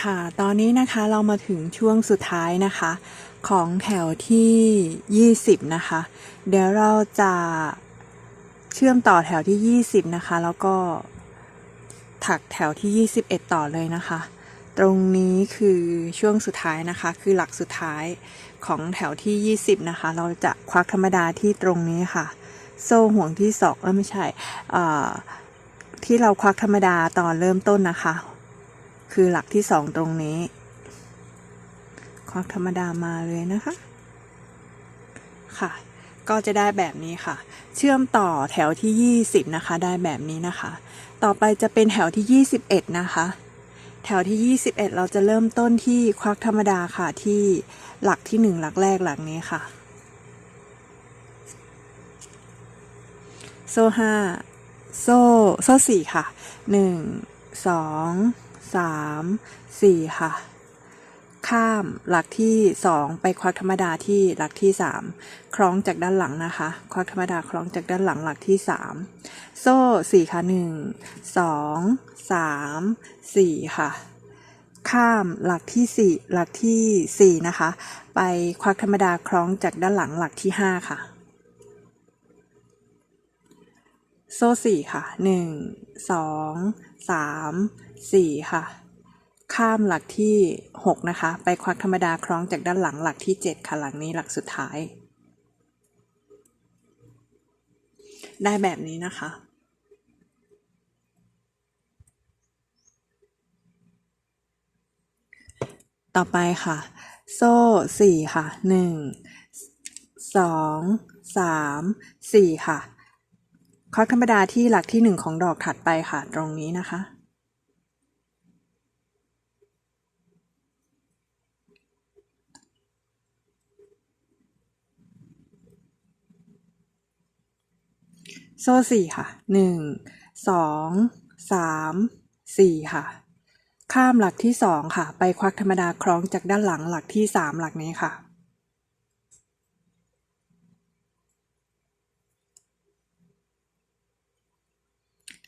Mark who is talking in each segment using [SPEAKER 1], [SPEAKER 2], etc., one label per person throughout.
[SPEAKER 1] ค่ะ ตอนนี้นะคะเรามาถึงช่วงสุดท้ายนะคะ ของแถวที่ 20 นะคะ เดี๋ยวเราจะเชื่อมต่อแถวที่ 20 นะคะ แล้วก็ถักแถวที่ 21 ต่อเลยนะคะ ตรงนี้คือช่วงสุดท้ายนะคะ คือหลักสุดท้ายของแถวที่ 20 นะคะ เราจะควักธรรมดาที่ตรงนี้ค่ะ โซ่ห่วงที่สองเออไม่ใช่ที่เราควักธรรมดาตอนเริ่มต้นนะคะ คือหลักที่สองตรงนี้ ควักธรรมดามาเลยนะคะ ค่ะ ก็จะได้แบบนี้ค่ะ เชื่อมต่อแถวที่ 20 นะคะ ได้แบบนี้นะคะ ต่อไปจะเป็นแถวที่ 21 นะคะ แถวที่ 21 เราจะเริ่มต้นที่ควักธรรมดาค่ะที่หลักที่ 1 หลักแรกหลักนี้ค่ะ โซ่ห้าโซ่โซ่สี่ค่ะหนึ่ งสามสี่ค่ะ ข้ามหลักที่สองไปควักธรรมดาที่หลักที่สามคล้องจากด้านหลังนะคะ ควักธรรมดาคล้องจากด้านหลังหลักที่สามโซ่สี่ค่ะหนึ่งสองสามสี่ค่ะข้ามหลักที่สี่หลักที่สี่นะคะ ไปควักธรรมดาคล้องจากด้านหลังหลักที่ห้าค่ะ โซ่สี่ค่ะหนึ่ง สี่ค่ะ ข้ามหลักที่หกนะคะ ไปควักธรรมดาคล้องจากด้านหลังหลักที่เจ็ดค่ะ หลังนี้หลักสุดท้าย ได้แบบนี้นะคะต่อไปค่ะ โซ่สี่ค่ะหนึ่งสองสามสี่ค่ะคอร์ธรรมดาที่หลักที่หนึ่งของดอกถัดไปค่ะ ตรงนี้นะคะ โซ่สี่ค่ะหนึ่งสองสามสี่ค่ะ ข้ามหลักที่สองค่ะ ไปควักธรรมดาคล้องจากด้านหลังหลักที่สามหลักนี้ค่ะ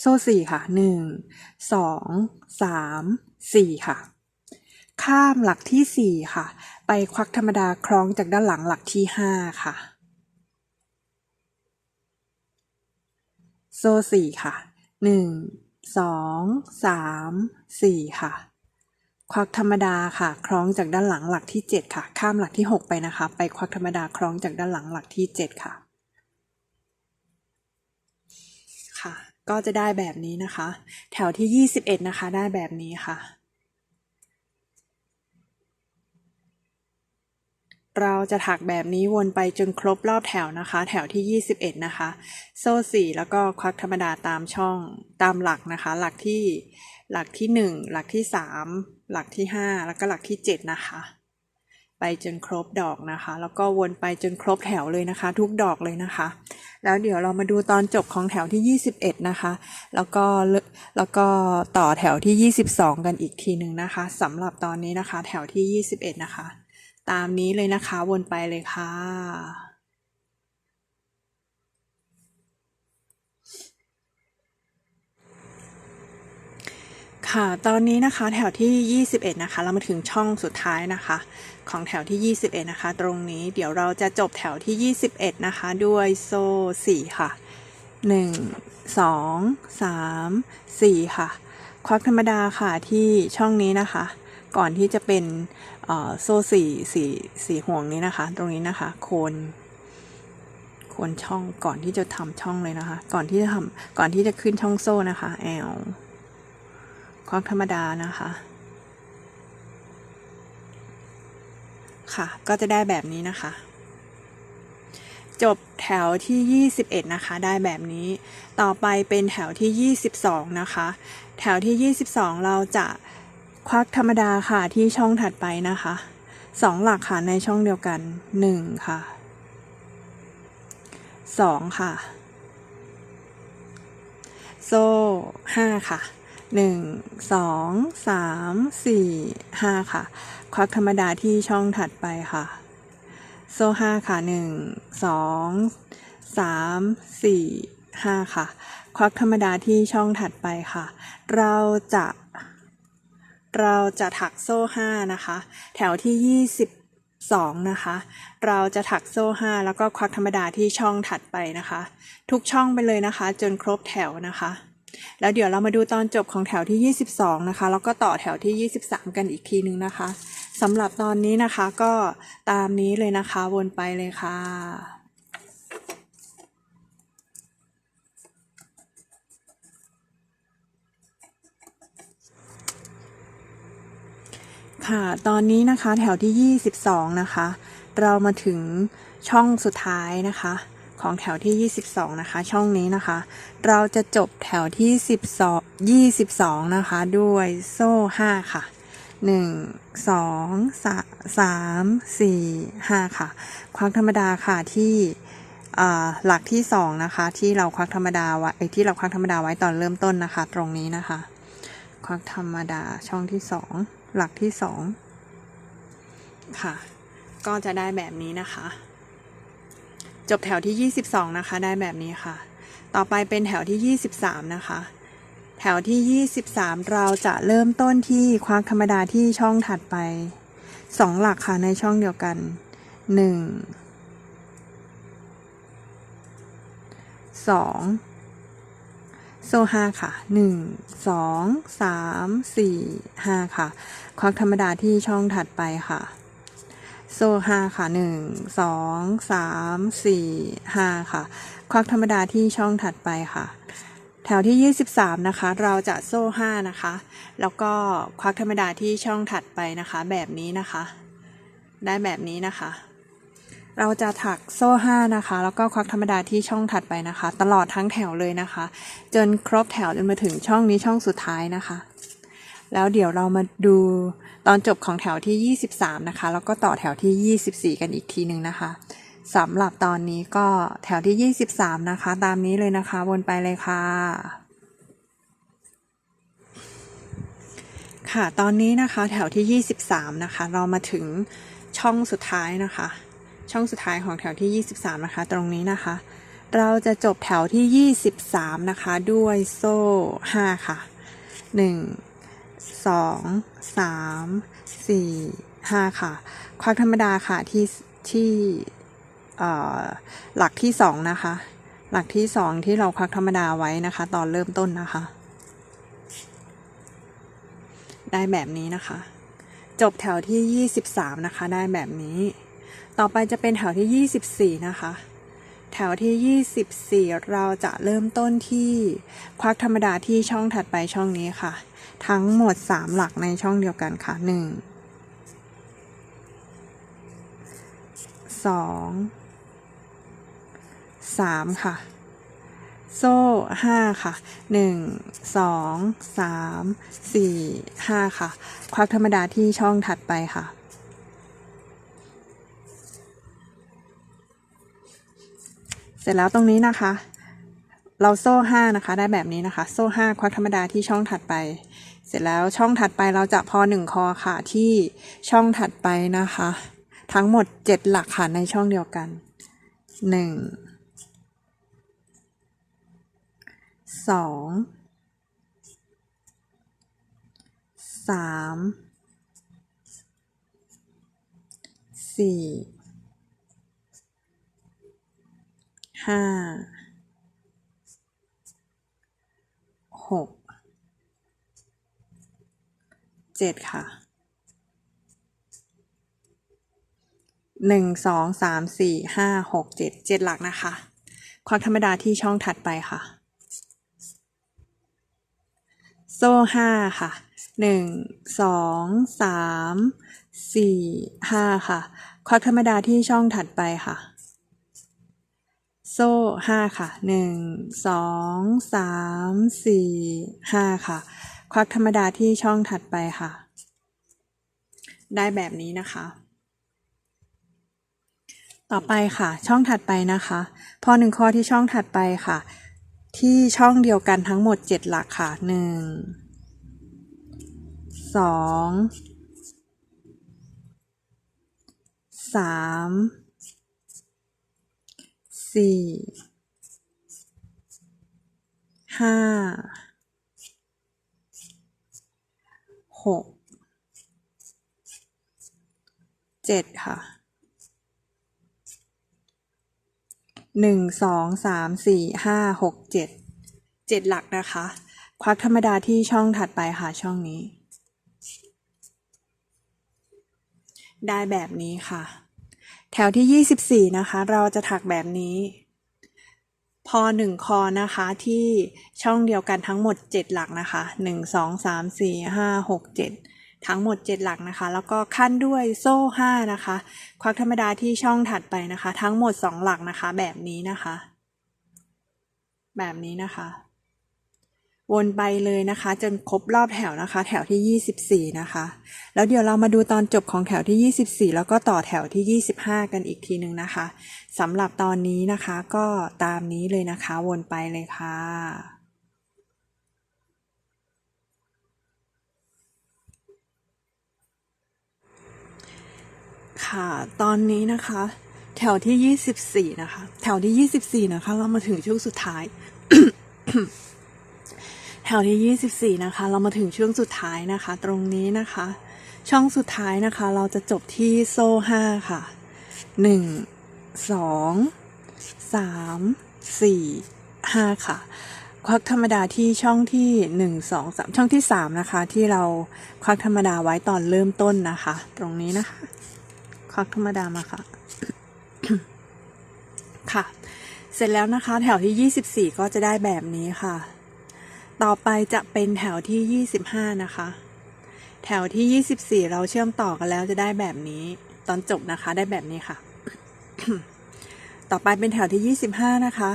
[SPEAKER 1] โซ่สี่ค่ะหนึ่งสองสามสี่ค่ะ ข้ามหลักที่สี่ค่ะ ไปควักธรรมดาคล้องจากด้านหลังหลักที่ห้าค่ะ โซ่สี่ค่ะหนึ่งสองสามสี่ค่ะ ควักธรรมดาค่ะ คล้องจากด้านหลังหลักที่เจ็ดค่ะ ข้ามหลักที่หกไปนะคะ ไปควักธรรมดาคล้องจากด้านหลังหลักที่เจ็ดค่ะ ค่ะ ก็จะได้แบบนี้นะคะ แถวที่21นะคะ ได้แบบนี้ค่ะ เราจะถักแบบนี้วนไปจนครบรอบแถวนะคะ แถวที่ 21 นะคะ โซ่สี่แล้วก็ควักธรรมดาตามช่องตามหลักนะคะ หลักที่หลักที่ 1 หลักที่ 3 หลักที่ 5 แล้วก็หลักที่ 7 นะคะ ไปจนครบดอกนะคะ แล้วก็วนไปจนครบแถวเลยนะคะ ทุกดอกเลยนะคะ แล้วเดี๋ยวเรามาดูตอนจบของแถวที่ 21 นะคะ แล้วก็แล้วก็ต่อแถวที่ 22 กันอีกทีหนึ่งนะคะสำหรับตอนนี้นะคะ แถวที่ 21 นะคะ ตามนี้เลยนะคะวนไปเลยค่ะ ค่ะตอนนี้นะคะแถวที่ 21 นะคะ เรามาถึงช่องสุดท้ายนะคะ ของแถวที่ 21 นะคะ ตรงนี้เดี๋ยวเราจะจบแถวที่ 21 นะคะ ด้วยโซ่ 4 ค่ะ 1 2 3 4 ค่ะ ควักธรรมดาค่ะที่ช่องนี้นะคะ ก่อนที่จะเป็น โซ่สี่สี่สี่ห่วงนี้นะคะ ตรงนี้นะคะ โคนโคนช่องก่อนที่จะทำช่องเลยนะคะ ก่อนที่จะทำก่อนที่จะขึ้นช่องโซ่นะคะแอลควักธรรมดานะคะ ค่ะ ก็จะได้แบบนี้นะคะ จบแถวที่ 21 นะคะ ได้แบบนี้ ต่อไปเป็นแถวที่ 22 นะคะ แถวที่ 22 เราจะ ควักธรรมดาค่ะที่ช่องถัดไปนะคะสองหลักค่ะในช่องเดียวกัน1ค่ะ2ค่ะ โซ่5ค่ะ1 2 3 4 5ค่ะ ควักธรรมดาที่ช่องถัดไปค่ะ โซ่ห้าค่ะหนึ่งสองสามสี่ห้าค่ะ ควักธรรมดาที่ช่องถัดไปค่ะ เราจะ เราจะถักโซ่ห้านะคะ แถวที่ยี่สิบสองนะคะ เราจะถักโซ่ห้าแล้วก็ควักธรรมดาที่ช่องถัดไปนะคะ ทุกช่องไปเลยนะคะ จนครบแถวนะคะ แล้วเดี๋ยวเรามาดูตอนจบของแถวที่ 22 นะคะ แล้วก็ต่อแถวที่ 23 กันอีกทีนึงนะคะสำหรับตอนนี้นะคะก็ตามนี้เลยนะคะวนไปเลยค่ะ ค่ะ ตอนนี้นะคะแถวที่ 22 นะคะ เรามาถึงช่องสุดท้ายนะคะ ของแถวที่ 22 นะคะ ช่องนี้นะคะ เราจะจบแถวที่ 12 22 นะคะ ด้วยโซ่ 5 ค่ะ 1 2 3 4 5 ค่ะ ควักธรรมดาค่ะที่หลักที่ 2 นะคะ ที่เราควักธรรมดาไว้ที่เราควักธรรมดาไว้ตอนเริ่มต้นนะคะ ตรงนี้นะคะ ควักธรรมดาช่องที่สองหลักที่สองค่ะ ก็จะได้แบบนี้นะคะ จบแถวที่ 22 นะคะ ได้แบบนี้ค่ะ ต่อไปเป็นแถวที่ 23 นะคะ แถวที่ 23 เราจะเริ่มต้นที่ควักธรรมดาที่ช่องถัดไป 2 หลักค่ะในช่องเดียวกัน 1 2 โซ่ห้าค่ะหนึ่งสองสามสี่ห้าค่ะ ควักธรรมดาที่ช่องถัดไปค่ะ โซ่ห้าค่ะหนึ่งสองสามสี่ห้าค่ะ ควักธรรมดาที่ช่องถัดไปค่ะ แถวที่ยี่สิบสามนะคะ เราจะโซ่ห้านะคะ แล้วก็ควักธรรมดาที่ช่องถัดไปนะคะ แบบนี้นะคะ ได้แบบนี้นะคะ เราจะถักโซ่ห้านะคะ แล้วก็ควักธรรมดาที่ช่องถัดไปนะคะ ตลอดทั้งแถวเลยนะคะ จนครบแถวจนมาถึงช่องนี้ช่องสุดท้ายนะคะ แล้วเดี๋ยวเรามาดูตอนจบของแถวที่ 23 นะคะ แล้วก็ต่อแถวที่ 24 กันอีกทีหนึ่งนะคะสำหรับตอนนี้ก็แถวที่ 23 นะคะ ตามนี้เลยนะคะวนไปเลยค่ะค่ะ ตอนนี้นะคะแถวที่ 23 นะคะ เรามาถึงช่องสุดท้ายนะคะ ช่องสุดท้ายของแถวที่ 23 นะคะ ตรงนี้นะคะ เราจะจบแถวที่ 23 นะคะ ด้วยโซ่ 5 ค่ะ 1 2 3 4 5 ค่ะ ควักธรรมดาค่ะที่ที่หลักที่ 2 นะคะ หลักที่ 2 ที่เราควักธรรมดาไว้นะคะ ตอนเริ่มต้นนะคะ ได้แบบนี้นะคะ จบแถวที่ 23 นะคะ ได้แบบนี้ ต่อไปจะเป็นแถวที่ 24 นะคะ แถวที่ 24 เราจะเริ่มต้นที่ควักธรรมดาที่ช่องถัดไปช่องนี้ค่ะ ทั้งหมด 3 หลักในช่องเดียวกันค่ะ 1 2 3 ค่ะ โซ่ 5 ค่ะ 1 2 3 4 5 ค่ะ ควักธรรมดาที่ช่องถัดไปค่ะ สร็จแล้วตรงนี้นะคะ เราโซ่ห้านะคะ ได้แบบนี้นะคะ โซ่ห้าควักธรรมดาที่ช่องถัดไป เสร็จแล้วช่องถัดไปเราจะพอหนึ่งคอค่ะที่ช่องถัดไปนะคะ ทั้งหมดเจ็ดหลักค่ะในช่องเดียวกันหนึ่งสองสามสี่ ห้าหกเจ็ดค่ะหนึ่งสองสามสี่ห้าหกเจ็ดเจ็ดหลักนะคะ ควักธรรมดาที่ช่องถัดไปค่ะ โซ่ห้าค่ะหนึ่งสองสามสี่ห้าค่ะ ควักธรรมดาที่ช่องถัดไปค่ะ โซ่ห้าค่ะหนึ่งสองสามสี่ห้าค่ะ ควักธรรมดาที่ช่องถัดไปค่ะ ได้แบบนี้นะคะ ต่อไปค่ะ ช่องถัดไปนะคะ พอหนึ่งข้อที่ช่องถัดไปค่ะ ที่ช่องเดียวกันทั้งหมดเจ็ดหลักค่ะหนึ่งสองสาม สี่ห้าหกเจ็ดค่ะหนึ่งสองสามสี่ห้าหกเจ็ดเจ็ดหลักนะคะ ควักธรรมดาที่ช่องถัดไปค่ะช่องนี้ ได้แบบนี้ค่ะ แถวที่ยี่สิบสี่นะคะ เราจะถักแบบนี้ พอหนึ่งคอนะคะที่ช่องเดียวกันทั้งหมดเจ็ดหลักนะคะหนึ่งสองสามสี่ห้าหกเจ็ดทั้งหมดเจ็ดหลักนะคะ แล้วก็ขั้นด้วยโซ่ห้านะคะ ควักธรรมดาที่ช่องถัดไปนะคะ ทั้งหมดสองหลักนะคะ แบบนี้นะคะ แบบนี้นะคะ วนไปเลยนะคะ จนครบรอบแถวนะคะ แถวที่ 24 นะคะ แล้วเดี๋ยวเรามาดูตอนจบของแถวที่ 24 แล้วก็ต่อแถวที่ 25 กันอีกทีหนึ่งนะคะสำหรับตอนนี้นะคะก็ตามนี้เลยนะคะ วนไปเลยค่ะค่ะตอนนี้นะคะ แถวที่ 24 นะคะ แถวที่ 24 นะคะ เรามาถึงช่วงสุดท้าย แถวที่ 24 นะคะ เรามาถึงช่วงสุดท้ายนะคะ ตรงนี้นะคะ ช่องสุดท้ายนะคะ เราจะจบที่โซ่ 5 ค่ะ 1 2 3 4 5 ค่ะควักธรรมดาที่ช่องที่ 1 2 3 ช่องที่ 3 นะคะ ที่เราควักธรรมดาไว้ตอนเริ่มต้นนะคะ ตรงนี้นะคะ ควักธรรมดามาค่ะ ค่ะ เสร็จแล้วนะคะ แถวที่ 24 ก็จะได้แบบนี้ค่ะ ต่อไปจะเป็นแถวที่ 25 นะคะ แถวที่ 24 เราเชื่อมต่อกันแล้วจะได้แบบนี้ ตอนจบนะคะได้แบบนี้ค่ะ ต่อไปเป็นแถวที่ 25 นะคะ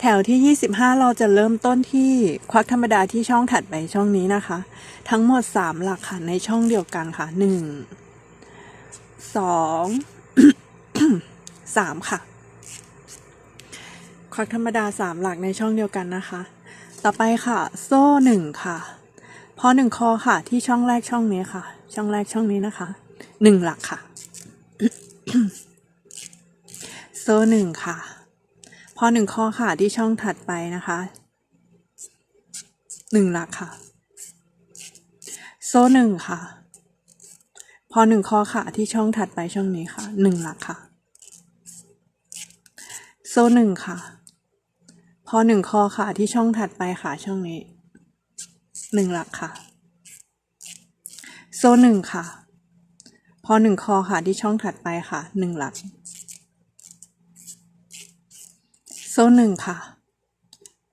[SPEAKER 1] แถวที่ 25 เราจะเริ่มต้นที่ควักธรรมดาที่ช่องถัดไปช่องนี้นะคะ ทั้งหมด 3 หลักค่ะในช่องเดียวกันค่ะ 1 2 3 ค่ะ ควักธรรมดา 3 หลักในช่องเดียวกันนะคะ ต่อไปค่ะ โซ่หนึ่งค่ะพอหนึ่งคอค่ะ ที่ช่องแรกช่องนี้ค่ะ ช่องแรกช่องนี้นะคะหนึ่งหลักค่ะ โซ่หนึ่งค่ะ พอหนึ่งคอค่ะที่ช่องถัดไปนะคะหนึ่งหลักค่ะ โซ่หนึ่งค่ะ พอหนึ่งคอค่ะที่ช่องถัดไปช่องนี้ค่ะหนึ่งหลักค่ะ โซ่หนึ่งค่ะ พอหนึ่งคอค่ะ ที่ช่องถัดไปค่ะ ช่องนี้หนึ่งหลักค่ะ โซ่หนึ่งค่ะ พอหนึ่งคอค่ะ ที่ช่องถัดไปค่ะหนึ่งหลัก โซ่หนึ่งค่ะ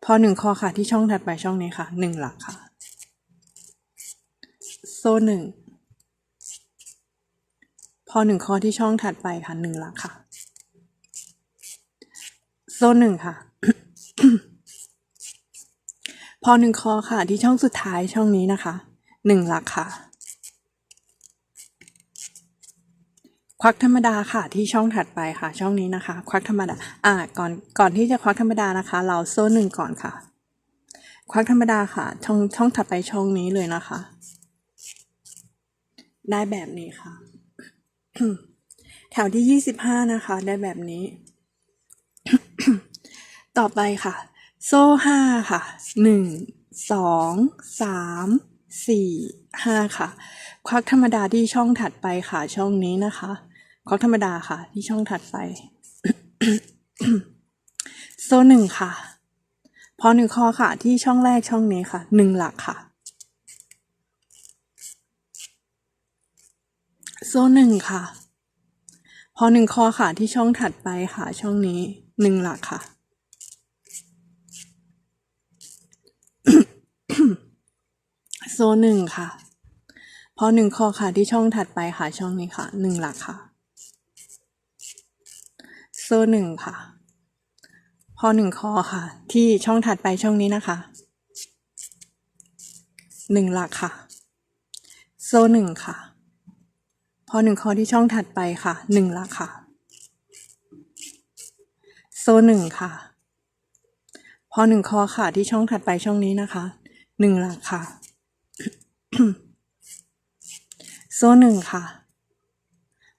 [SPEAKER 1] พอหนึ่งคอค่ะ ที่ช่องถัดไปช่องนี้ค่ะหนึ่งหลักค่ะ โซ่หนึ่งพอหนึ่งคอที่ช่องถัดไปค่ะหนึ่งหลักค่ะ โซ่หนึ่งค่ะ พอหนึ่งคอค่ะ ที่ช่องสุดท้ายช่องนี้นะคะหนึ่งหลักค่ะ ควักธรรมดาค่ะ ที่ช่องถัดไปค่ะ ช่องนี้นะคะ ควักธรรมดา อ่าก่อนก่อนที่จะควักธรรมดานะคะ เราโซ่หนึ่งก่อนค่ะ ควักธรรมดาค่ะ ช่องช่องถัดไปช่องนี้เลยนะคะ ได้แบบนี้ค่ะ แถวที่ยี่สิบห้านะคะ ได้แบบนี้ ต่อไปค่ะ โซ่ห้าค่ะหนึ่งสองสามสี่ห้าค่ะ ควักธรรมดาที่ช่องถัดไปค่ะ ช่องนี้นะคะ ควักธรรมดาค่ะ ที่ช่องถัดไป โซ่หนึ่งค่ะ พอหนึ่งคอค่ะ ที่ช่องแรกช่องนี้ค่ะหนึ่งหลักค่ะ โซ่หนึ่งค่ะ พอหนึ่งคอค่ะ ที่ช่องถัดไปค่ะ ช่องนี้หนึ่งหลักค่ะ โซหนึ่งค่ะ พอหนึ่งคอค่ะที่ช่องถัดไปค่ะช่องนี้ค่ะหนึ่งหลักค่ะ โซหนึ่งค่ะ พอหนึ่งคอค่ะ ที่ช่องถัดไปช่องนี้นะคะหนึ่งหลักค่ะ โซหนึ่งค่ะ พอหนึ่งคอที่ช่องถัดไปค่ะหนึ่งหลักค่ะ โซหนึ่งค่ะ พอหนึ่งคอค่ะที่ช่องถัดไปช่องนี้นะคะหนึ่งหลักค่ะ โซ่หนึ่งค่ะ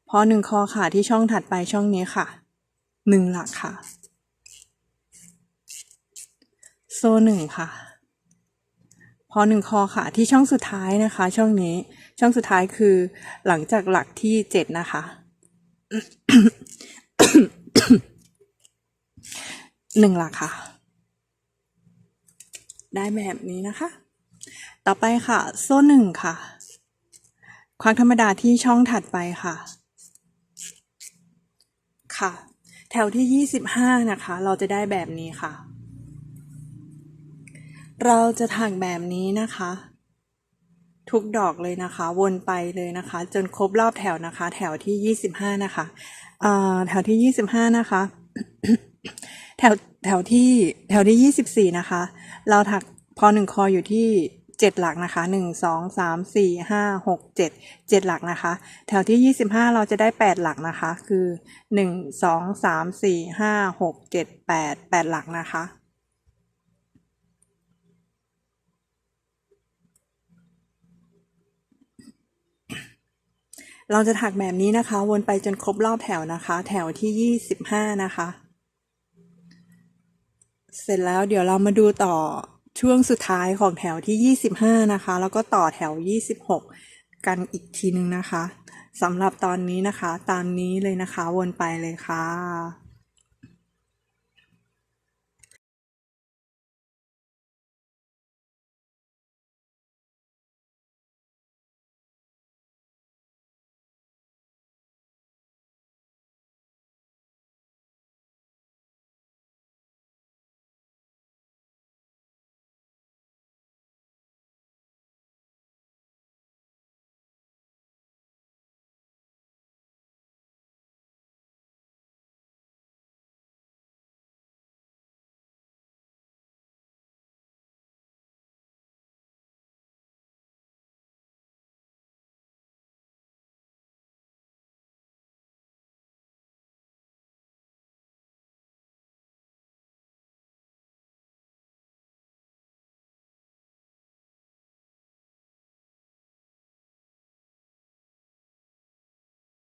[SPEAKER 1] พอหนึ่งคอค่ะที่ช่องถัดไปช่องนี้ค่ะหนึ่งหลักค่ะ โซ่หนึ่งค่ะ พอหนึ่งคอค่ะ ที่ช่องสุดท้ายนะคะ ช่องนี้ ช่องสุดท้ายคือ หลังจากหลักที่เจ็ดนะคะ หนึ่งหลักค่ะ ได้แบบนี้นะคะ ต่อไปค่ะ โซ่หนึ่งค่ะ ควักธรรมดาที่ช่องถัดไปค่ะ ค่ะ แถวที่ยี่สิบห้านะคะ เราจะได้แบบนี้ค่ะ เราจะถักแบบนี้นะคะ ทุกดอกเลยนะคะ วนไปเลยนะคะ จนครบรอบแถวนะคะ แถวที่ยี่สิบห้านะคะแถวที่ยี่สิบห้านะคะ แถวแถวที่แถวที่ยี่สิบสี่นะคะ เราถักพอหนึ่งคออยู่ที่ เจ็ดหลักนะคะหนึ่งสองสามสี่ห้าหกเจ็ดเจ็ดหลักนะคะ แถวที่ยี่สิบห้าเราจะได้แปดหลักนะคะ คือหนึ่งสองสามสี่ห้าหกเจ็ดแปดแปดหลักนะคะ เราจะถักแบบนี้นะคะ วนไปจนครบรอบแถวนะคะ แถวที่ยี่สิบห้านะคะ เสร็จแล้วเดี๋ยวเรามาดูต่อ ช่วงสุดท้ายของแถวที่ 25 นะคะ แล้วก็ต่อแถว 26 กันอีกทีนึงนะคะสำหรับตอนนี้นะคะ ตามนี้เลยนะคะ วนไปเลยค่ะ